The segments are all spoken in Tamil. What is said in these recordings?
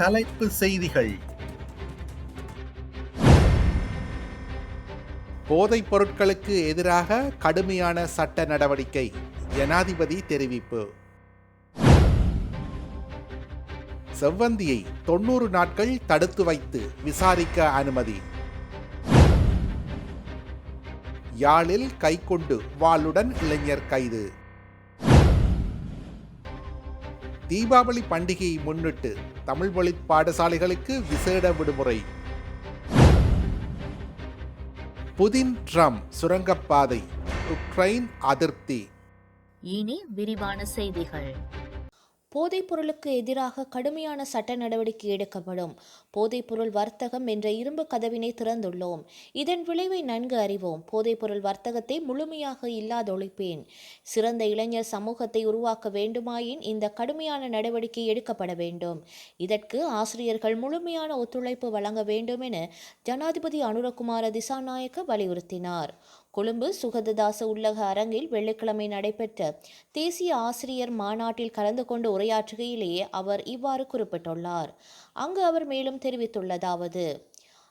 தலைப்பு செய்திகள். போதைப் பொருட்களுக்கு எதிராக கடுமையான சட்ட நடவடிக்கை ஜனாதிபதி தெரிவிப்பு. செவ்வந்தியை தொண்ணூறு நாட்கள் தடுத்து வைத்து விசாரிக்க அனுமதி. யாழில் கைக்கொண்டு வாளுடன் இளைஞர் கைது. தீபாவளி பண்டிகையை முன்னிட்டு தமிழ் மொழி பாடசாலைகளுக்கு விசேட விடுமுறை. புதின் ட்ரம் சுரங்கப்பாதை உக்ரைன் அதிருப்தி. இனி விரிவான செய்திகள். போதைப்பொருளுக்கு எதிராக கடுமையான சட்ட நடவடிக்கை எடுக்கப்படும். போதைப்பொருள் வர்த்தகம் என்ற இரும்பு கதவினை திறந்துள்ளோம். இதன் விளைவை நன்கு அறிவோம். போதைப்பொருள் வர்த்தகத்தை முழுமையாக இல்லாதொழிப்பேன் சிறந்த இளைஞர் சமூகத்தை உருவாக்க வேண்டுமாயின் இந்த கடுமையான நடவடிக்கை எடுக்கப்பட வேண்டும். இதற்கு ஆசிரியர்கள் முழுமையான ஒத்துழைப்பு வழங்க வேண்டும் என ஜனாதிபதி அனுரகுமார திசாநாயக்க வலியுறுத்தினார். கொழும்பு சுகததாச உள்ளக அரங்கில் வெள்ளிக்கிழமை நடைபெற்ற தேசிய ஆசிரியர் மாநாட்டில் கலந்து கொண்டு உரையாற்றுகையிலேயே அவர் இவ்வாறு குறிப்பிட்டுள்ளார். அங்கு அவர் மேலும் தெரிவித்துள்ளதாவது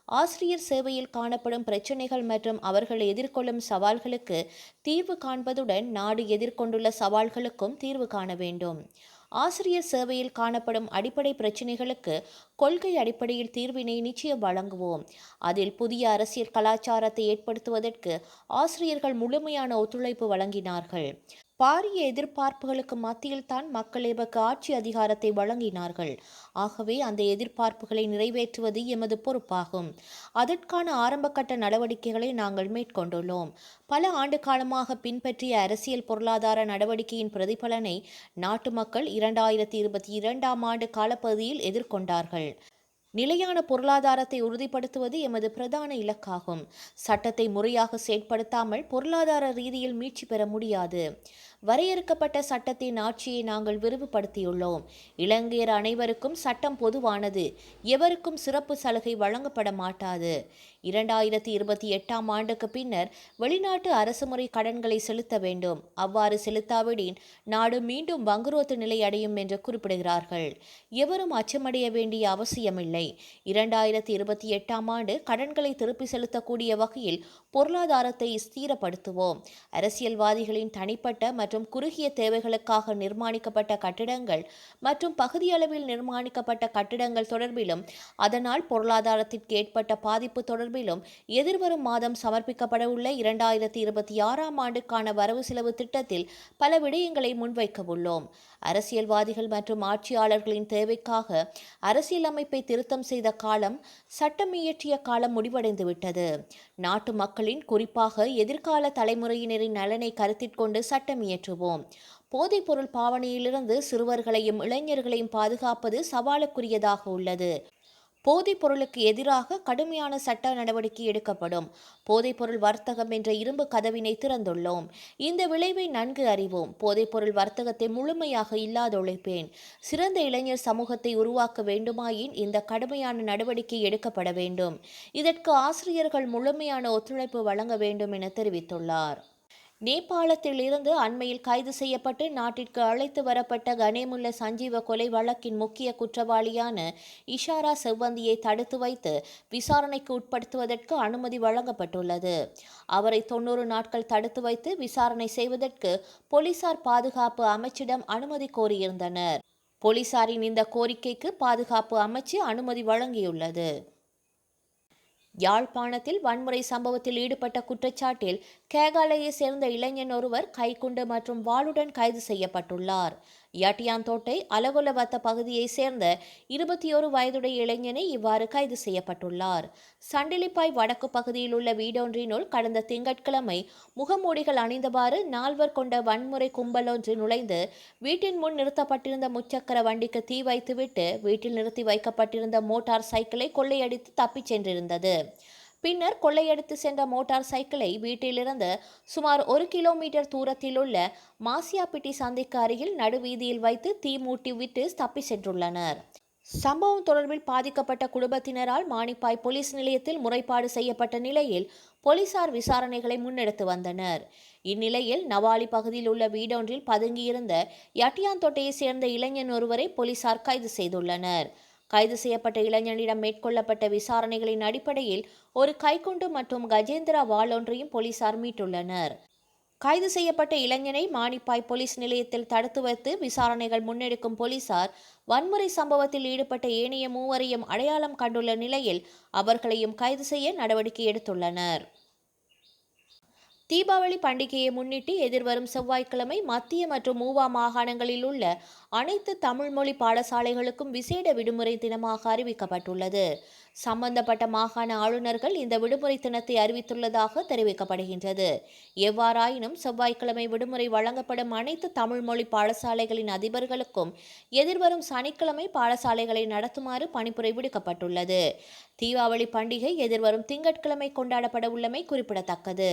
ஆசிரியர் சேவையில் காணப்படும் பிரச்சினைகள் மற்றும் அவர்கள் எதிர்கொள்ளும் சவால்களுக்கு தீர்வு காண்பதுடன் நாடு எதிர்கொண்டுள்ள சவால்களுக்கும் தீர்வு காண வேண்டும். ஆசிரியர் சேவையில் காணப்படும் அடிப்படை பிரச்சினைகளுக்கு கொள்கை அடிப்படையில் தீர்வினை நிச்சயம் வழங்குவோம். அதில் புதிய அரசியல் கலாச்சாரத்தை ஏற்படுத்துவதற்கு ஆசிரியர்கள் முழுமையான ஒத்துழைப்பு வழங்கினார்கள். பாரிய எதிர்பார்ப்புகளுக்கு மத்தியில் தான் மக்கள் எமக்கு ஆட்சி அதிகாரத்தை வழங்கினார்கள். ஆகவே அந்த எதிர்பார்ப்புகளை நிறைவேற்றுவது எமது பொறுப்பாகும். அதற்கான ஆரம்பகட்ட நடவடிக்கைகளை நாங்கள் மேற்கொண்டுள்ளோம். பல ஆண்டு காலமாக பின்பற்றிய அரசியல் பொருளாதார நடவடிக்கையின் பிரதிபலனை நாட்டு மக்கள் இரண்டாயிரத்தி இருபத்தி இரண்டாம் ஆண்டு காலப்பகுதியில் எதிர்கொண்டார்கள். நிலையான பொருளாதாரத்தை உறுதிப்படுத்துவது எமது பிரதான இலக்காகும். சட்டத்தை முறையாக செயற்படுத்தாமல் பொருளாதார ரீதியில் மீட்சி பெற முடியாது. வரையறுக்கப்பட்ட சட்டத்தின் ஆட்சியை நாங்கள் விரிவுபடுத்தியுள்ளோம். இலங்கையர் அனைவருக்கும் சட்டம் பொதுவானது. எவருக்கும் சிறப்பு சலுகை வழங்கப்பட மாட்டாது. இரண்டாயிரத்தி இருபத்தி எட்டாம் ஆண்டுக்கு பின்னர் வெளிநாட்டு அரசுமுறை கடன்களை செலுத்த வேண்டும். அவ்வாறு செலுத்தாவிடின் நாடு மீண்டும் வங்குரோத்து நிலை அடையும் என்று குறிப்பிடுகிறார்கள். எவரும் அச்சமடைய வேண்டிய அவசியமில்லை. இரண்டாயிரத்தி இருபத்தி எட்டாம் ஆண்டு கடன்களை திருப்பி செலுத்தக்கூடிய வகையில் பொருளாதாரத்தை ஸ்தீரப்படுத்துவோம். அரசியல்வாதிகளின் தனிப்பட்ட மற்றும் குறுகிய தேவைகளுக்காக நிர்மாணிக்கப்பட்ட கட்டிடங்கள் மற்றும் பகுதியளவில் நிர்மாணிக்கப்பட்ட கட்டிடங்கள் தொடர்பிலும் அதனால் பொருளாதாரத்திற்கு ஏற்பட்ட பாதிப்பு தொடர்பிலும் எதிர்வரும் மாதம் சமர்ப்பிக்கப்பட உள்ள இரண்டாயிரத்தி இருபத்தி ஆறாம் ஆண்டுக்கான வரவு செலவு திட்டத்தில் பல விடயங்களை முன்வைக்க உள்ளோம். அரசியல்வாதிகள் மற்றும் ஆட்சியாளர்களின் தேவைக்காக அரசியலமைப்பை திருத்தம் செய்த காலம் சட்டம் இயற்றிய காலம் முடிவடைந்துவிட்டது. நாட்டு மக்களின் குறிப்பாக எதிர்கால தலைமுறையினரின் நலனை கருத்திற்கொண்டு சட்டம் இயற்றுவோம். போதைப்பொருள் பாவனையிலிருந்து சிறுவர்களையும் இளைஞர்களையும் பாதுகாப்பது சவாலுக்குரியதாக உள்ளது. போதைப் பொருளுக்கு எதிராக கடுமையான சட்ட நடவடிக்கை எடுக்கப்படும். போதைப்பொருள் வர்த்தகம் என்ற இரும்பு கதவினை திறந்துள்ளோம். இந்த விளைவை நன்கு அறிவோம். போதைப்பொருள் வர்த்தகத்தை முழுமையாக இல்லாதொழிப்பேன் சிறந்த இளைஞர் சமூகத்தை உருவாக்க வேண்டுமாயின் இந்த கடுமையான நடவடிக்கை எடுக்கப்பட வேண்டும். இதற்கு ஆசிரியர்கள் முழுமையான ஒத்துழைப்பு வழங்க வேண்டும் என தெரிவித்துள்ளார். நேபாளத்தில் இருந்து அண்மையில் கைது செய்யப்பட்டு நாட்டிற்கு அழைத்து வரப்பட்ட கனேமுல்ல சஞ்சீவ கொலை வழக்கின் முக்கிய குற்றவாளியான இஷாரா செவ்வந்தியை தடுத்து வைத்து விசாரணைக்கு உட்படுத்துவதற்கு அனுமதி வழங்கப்பட்டுள்ளது. அவரை தொன்னூறு நாட்கள் தடுத்து வைத்து விசாரணை செய்வதற்கு போலீசார் பாதுகாப்பு அமைச்சிடம் அனுமதி கோரியிருந்தனர். போலீசாரின் இந்த கோரிக்கைக்கு பாதுகாப்பு அமைச்சு அனுமதி வழங்கியுள்ளது. யாழ்ப்பாணத்தில் வன்முறை சம்பவத்தில் ஈடுபட்ட குற்றச்சாட்டில் கேகாலையை சேர்ந்த இளைஞன் ஒருவர் கைக்குண்டு மற்றும் வாளுடன் கைது செய்யப்பட்டுள்ளார். யாட்டியாந்தோட்டை அலகுலவத்த பகுதியைச் சேர்ந்த இருபத்தி ஒரு வயதுடைய இளைஞனை இவ்வாறு கைது செய்யப்பட்டுள்ளார். சண்டிலிப்பாய் வடக்கு பகுதியில் உள்ள வீடொன்றினுள் கடந்த திங்கட்கிழமை முகமூடிகள் அணிந்தவாறு நால்வர் கொண்ட வன்முறை கும்பல் ஒன்று நுழைந்து வீட்டின் முன் நிறுத்தப்பட்டிருந்த முச்சக்கர வண்டிக்கு தீ வைத்துவிட்டு வீட்டில் நிறுத்தி வைக்கப்பட்டிருந்த மோட்டார் சைக்கிளை கொள்ளையடித்து தப்பிச் சென்றிருந்தது. பின்னர் கொள்ளையடித்து சென்ற மோட்டார் சைக்கிளை வீட்டிலிருந்து சுமார் ஒரு கிலோமீட்டர் தூரத்தில் உள்ள மாசியாப்பிட்டி சந்தைக்கு அருகில் நடுவீதியில் வைத்து தீ மூட்டி விட்டு தப்பி சென்றுள்ளனர். சம்பவம் தொடர்பில் பாதிக்கப்பட்ட குடும்பத்தினரால் மானிப்பாய் போலீஸ் நிலையத்தில் முறைப்பாடு செய்யப்பட்ட நிலையில் போலீசார் விசாரணைகளை முன்னெடுத்து வந்தனர். இந்நிலையில் நவாலி பகுதியில் உள்ள வீடொன்றில் பதுங்கியிருந்த யட்டியாந்தொட்டையைச் சேர்ந்த இளைஞன் ஒருவரை போலீசார் கைது செய்துள்ளனர். கைது செய்யப்பட்ட இளைஞனிடம் மேற்கொள்ளப்பட்ட விசாரணைகளின் அடிப்படையில் ஒரு கைக்குண்டு மற்றும் கஜேந்திரா வாளொன்றையும் போலீசார் மீட்டுள்ளனர். கைது செய்யப்பட்ட இளைஞனை மானிப்பாய் போலீஸ் நிலையத்தில் தடுத்து வைத்து விசாரணைகள் முன்னெடுக்கும் போலீசார் வன்முறை சம்பவத்தில் ஈடுபட்ட ஏனைய மூவரையும் அடையாளம் கண்டுள்ள நிலையில் அவர்களையும் கைது செய்ய நடவடிக்கை எடுத்துள்ளனர். தீபாவளி பண்டிகையை முன்னிட்டு எதிர்வரும் செவ்வாய்க்கிழமை மத்திய மற்றும் மூவா மாகாணங்களில் உள்ள அனைத்து தமிழ்மொழி பாடசாலைகளுக்கும் விசேட விடுமுறை தினமாக அறிவிக்கப்பட்டுள்ளது. சம்பந்தப்பட்ட மாகாண ஆளுநர்கள் இந்த விடுமுறை தினத்தை அறிவித்துள்ளதாக தெரிவிக்கப்படுகின்றது. எவ்வாறாயினும் செவ்வாய்க்கிழமை விடுமுறை வழங்கப்படும் அனைத்து தமிழ்மொழி பாடசாலைகளின் அதிபர்களுக்கும் எதிர்வரும் சனிக்கிழமை பாடசாலைகளை நடத்துமாறு பணிப்புரை விடுக்கப்பட்டுள்ளது. தீபாவளி பண்டிகை எதிர்வரும் திங்கட்கிழமை கொண்டாடப்பட உள்ளமை குறிப்பிடத்தக்கது.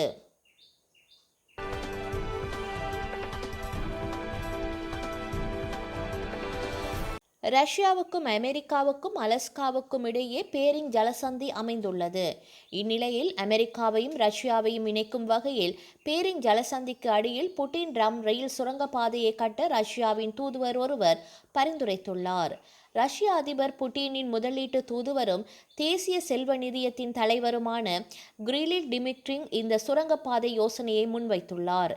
ரஷ்யாவுக்கும் அமெரிக்காவுக்கும் அலஸ்காவுக்கும் இடையே பேரிங் ஜலசந்தி அமைந்துள்ளது. இந்நிலையில் அமெரிக்காவையும் ரஷ்யாவையும் இணைக்கும் வகையில் பேரிங் ஜலசந்திக்கு அடியில் புட்டின் ரம் ரயில் சுரங்கப்பாதையை கட்ட ரஷ்யாவின் தூதுவர் ஒருவர் பரிந்துரைத்துள்ளார். ரஷ்ய அதிபர் புட்டினின் முதலீட்டு தூதுவரும் தேசிய செல்வ நிதியத்தின் தலைவருமான கிரிலில் டிமிட்ரிங் இந்த சுரங்கப்பாதை யோசனையை முன்வைத்துள்ளார்.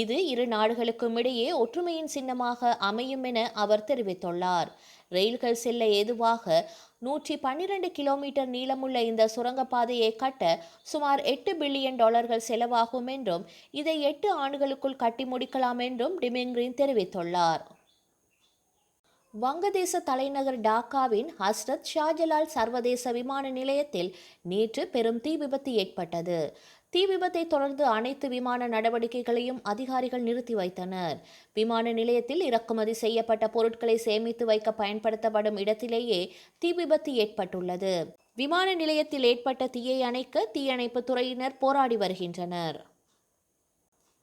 இது இரு நாடுகளுக்கும் இடையே ஒற்றுமையின் சின்னமாக அமையும் என அவர் தெரிவித்துள்ளார். ரயில்கள் செல்ல ஏதுவாக நூற்றி பன்னிரண்டு கிலோமீட்டர் நீளமுள்ள இந்த சுரங்கப்பாதையை கட்ட சுமார் எட்டு பில்லியன் டாலர்கள் செலவாகும் என்றும் இதை எட்டு ஆண்டுகளுக்குள் கட்டி முடிக்கலாம் என்றும் டிமிங்ரின் தெரிவித்துள்ளார். வங்கதேச தலைநகர் டாக்காவின் ஹஸ்ரத் ஷாஜலால் சர்வதேச விமான நிலையத்தில் நேற்று பெரும் தீ விபத்து ஏற்பட்டது. தீ விபத்தை தொடர்ந்து அனைத்து விமான நடவடிக்கைகளையும் அதிகாரிகள் நிறுத்தி வைத்தனர். விமான நிலையத்தில் இறக்குமதி செய்யப்பட்ட பொருட்களை சேமித்து வைக்க பயன்படுத்தப்படும் இடத்திலேயே தீ விபத்து ஏற்பட்டுள்ளது. விமான நிலையத்தில் ஏற்பட்ட தீயை அணைக்க தீயணைப்பு துறையினர் போராடி வருகின்றனர்.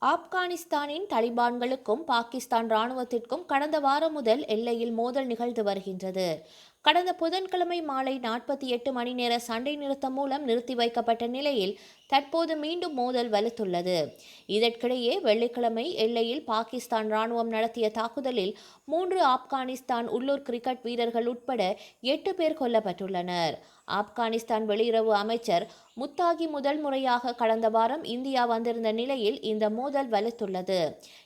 ஆப்கானிஸ்தானின் தலிபான்களுக்கும் பாகிஸ்தான் இராணுவத்திற்கும் கடந்த வாரம் முதல் எல்லையில் மோதல் நிகழ்ந்து வருகின்றது. கடந்த புதன்கிழமை மாலை நாற்பத்தி எட்டு மணி நேர சண்டை நிறுத்தம் மூலம் நிறுத்தி வைக்கப்பட்ட நிலையில் தற்போது மீண்டும் மோதல் வலுத்துள்ளது. இதற்கிடையே வெள்ளிக்கிழமை எல்லையில் பாகிஸ்தான் ராணுவம் நடத்திய தாக்குதலில் மூன்று ஆப்கானிஸ்தான் உள்ளூர் கிரிக்கெட் வீரர்கள் உட்பட எட்டு பேர் கொல்லப்பட்டுள்ளனர். ஆப்கானிஸ்தான் வெளியுறவு அமைச்சர் முத்தாகி முதல் முறையாக கடந்த வாரம் இந்தியா வந்திருந்த நிலையில் இந்த மோதல் வலுத்துள்ளது.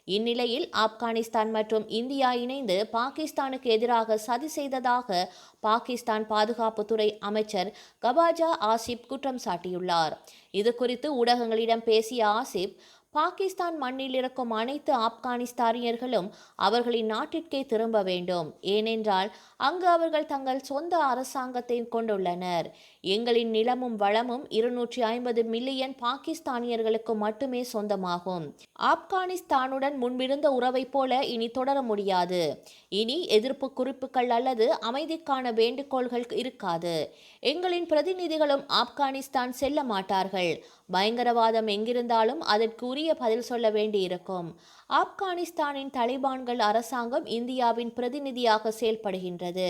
இந்நிலையில் ஆப்கானிஸ்தான் மற்றும் இந்தியா இணைந்து பாகிஸ்தானுக்கு எதிராக சதி செய்ததாக பாகிஸ்தான் பாதுகாப்புத்துறை அமைச்சர் கபாஜா ஆசிப் குற்றம் சாட்டியுள்ளார். இது குறித்து ஊடகங்களிடம் பேசிய ஆசிப் பாகிஸ்தான் மண்ணில் இருக்கும் அனைத்து ஆப்கானிஸ்தானியர்களும் அவர்களின் நாட்டிற்கே திரும்ப வேண்டும். ஏனென்றால் அங்கு அவர்கள் தங்கள் சொந்த அரசாங்கத்தை கொண்டுள்ளனர். எங்களின் நிலமும் வளமும் இருநூற்றி ஐம்பது மில்லியன் பாகிஸ்தானியர்களுக்கு மட்டுமே சொந்தமாகும். ஆப்கானிஸ்தானுடன் முன்பிருந்த உறவைப் போல இனி தொடர முடியாது. இனி எதிர்ப்பு குறிப்புகள் அல்லது அமைதிக்கான வேண்டுகோள்கள் இருக்காது. எங்களின் பிரதிநிதிகளும் ஆப்கானிஸ்தான் செல்ல மாட்டார்கள். பயங்கரவாதம் எங்கிருந்தாலும் அதற்கு உரிய பதில் சொல்ல வேண்டியிருக்கும். ஆப்கானிஸ்தானின் தலிபான்கள் அரசாங்கம் இந்தியாவின் பிரதிநிதியாக செயல்படுகின்றது.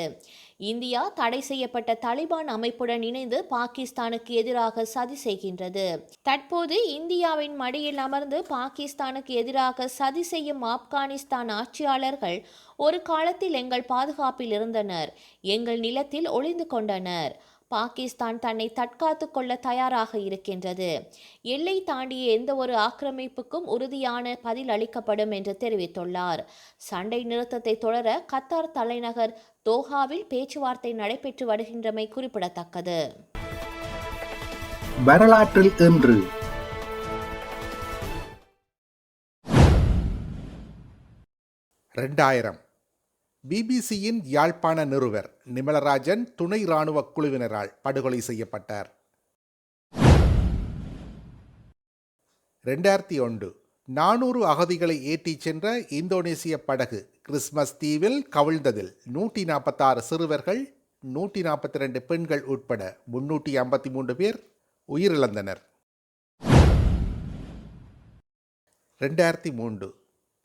இந்தியா தடை செய்யப்பட்ட தலிபான் அமைப்புடன் இணைந்து பாகிஸ்தானுக்கு எதிராக சதி செய்கின்றது. தற்போது இந்தியாவின் மடியில் அமர்ந்து பாகிஸ்தானுக்கு எதிராக சதி செய்யும் ஆப்கானிஸ்தான் ஆட்சியாளர்கள் ஒரு காலத்தில் எங்கள் பாதுகாப்பில் இருந்தனர். எங்கள் நிலத்தில் ஒளிந்து கொண்டனர். பாகிஸ்தான் தன்னை தற்காத்து கொள்ள தயாராக இருக்கின்றது. எல்லை தாண்டிய எந்த ஒரு ஆக்கிரமிப்புக்கும் உறுதியான பதில் அளிக்கப்படும் என்று தெரிவித்துள்ளார். சண்டை நிறுத்தத்தை தொடர கத்தார் தலைநகர் தோஹாவில் பேச்சுவார்த்தை நடைபெற்று வருகின்றமை குறிப்பிடத்தக்கது. வரலாற்றில் இன்று. ரெண்டாயிரம். பிபிசியின் யாழ்ப்பாண நிறுவர் நிமலராஜன் துணை இராணுவ குழுவினரால் படுகொலை செய்யப்பட்டார். ரெண்டாயிரத்தி ஒன்று நானூறு அகதிகளை ஏற்றிச் சென்ற இந்தோனேசிய படகு கிறிஸ்மஸ் தீவில் கவிழ்ந்ததில் நூற்றி நாற்பத்தாறு சிறுவர்கள் நூற்றி நாற்பத்தி ரெண்டு பெண்கள் உட்பட முன்னூற்றி ஐம்பத்தி மூன்று பேர் உயிரிழந்தனர். ரெண்டாயிரத்தி மூன்று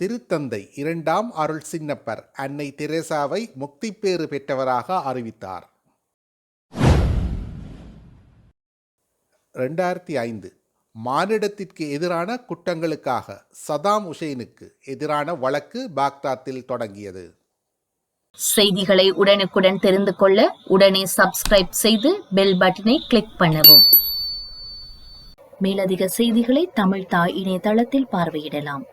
திருத்தந்தை இரண்டாம் அருள் சின்னப்பர் அன்னை தெரேசாவை முக்திப்பேறு பெற்றவராக அறிவித்தார். ரெண்டாயிரத்தி ஐந்து மானிடத்திற்கு எதிரான குற்றங்களுக்காக சதாம் உசேனுக்கு எதிரான வழக்கு பாக்தாத்தில் தொடங்கியது. செய்திகளை உடனுக்குடன் தெரிந்து கொள்ள உடனே சப்ஸ்கிரைப் செய்து பெல் பட்டனை கிளிக் பண்ணவும். மேலதிக செய்திகளை தமிழ் தாய் இணையதளத்தில் பார்வையிடலாம்.